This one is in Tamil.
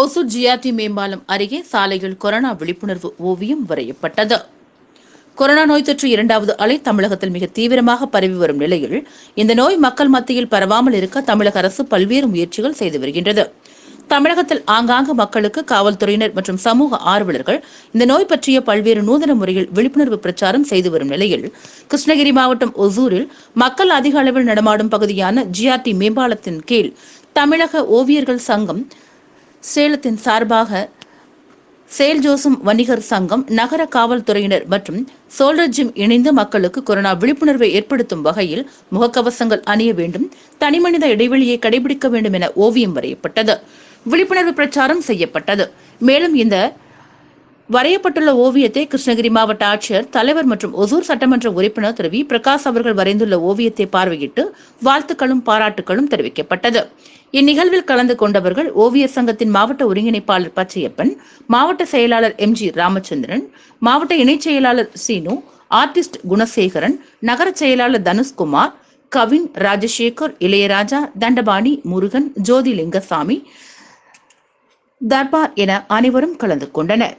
ஒசூர் ஜிஆர்டி மேம்பாலம் அருகே சாலையில் கொரோனா விழிப்புணர்வு ஓவியம் வரையப்பட்டது. கொரோனா நோய் தொற்று இரண்டாவது அலை தமிழகத்தில் மிக தீவிரமாக பரவி வரும் நிலையில் இந்த நோய் மக்கள் மத்தியில் பரவாமல் இருக்க தமிழக அரசு பல்வேறு முயற்சிகள் செய்து வருகின்றது. தமிழகத்தில் ஆங்காங்கு மக்களுக்கு காவல்துறையினர் மற்றும் சமூக ஆர்வலர்கள் இந்த நோய் பற்றிய பல்வேறு நூதன முறையில் விழிப்புணர்வு பிரச்சாரம் செய்து வரும் நிலையில் கிருஷ்ணகிரி மாவட்டம் ஒசூரில் மக்கள் அதிக அளவில் நடமாடும் பகுதியான ஜிஆர்டி மேம்பாலத்தின் கீழ் தமிழக ஓவியர்கள் சங்கம் சேலத்தின் சார்பாக சேல் ஜோசம் வணிகர் சங்கம் நகர காவல்துறையினர் மற்றும் சோல்டர் ஜிம் இணைந்து மக்களுக்கு கொரோனா விழிப்புணர்வை ஏற்படுத்தும் வகையில் முகக்கவசங்கள் அணிய வேண்டும் தனிமனித இடைவெளியை கடைபிடிக்க வேண்டும் என ஓவியம் வரையப்பட்டது. விழிப்புணர்வு பிரச்சாரம் செய்யப்பட்டது. மேலும் இந்த வரையப்பட்டுள்ள ஓவியத்தை கிருஷ்ணகிரி மாவட்ட ஆட்சியர் தலைவர் மற்றும் ஒசூர் சட்டமன்ற உறுப்பினர் திரு வி. பிரகாஷ் அவர்கள் வரைந்துள்ள ஓவியத்தை பார்வையிட்டு வாழ்த்துக்களும் பாராட்டுகளும் தெரிவிக்கப்பட்டது. இந்நிகழ்வில் கலந்து கொண்டவர்கள் ஓவியர் சங்கத்தின் மாவட்ட ஒருங்கிணைப்பாளர் பச்சையப்பன் மாவட்ட செயலாளர் எம். ஜி. ராமச்சந்திரன் மாவட்ட இணைச் செயலாளர் சீனு ஆர்டிஸ்ட் குணசேகரன் நகர செயலாளர் தனுஷ்குமார் கவின் ராஜசேகர் இளையராஜா தண்டபாணி முருகன் ஜோதி லிங்கசாமி தர்பார் என அனைவரும் கலந்து கொண்டனர்.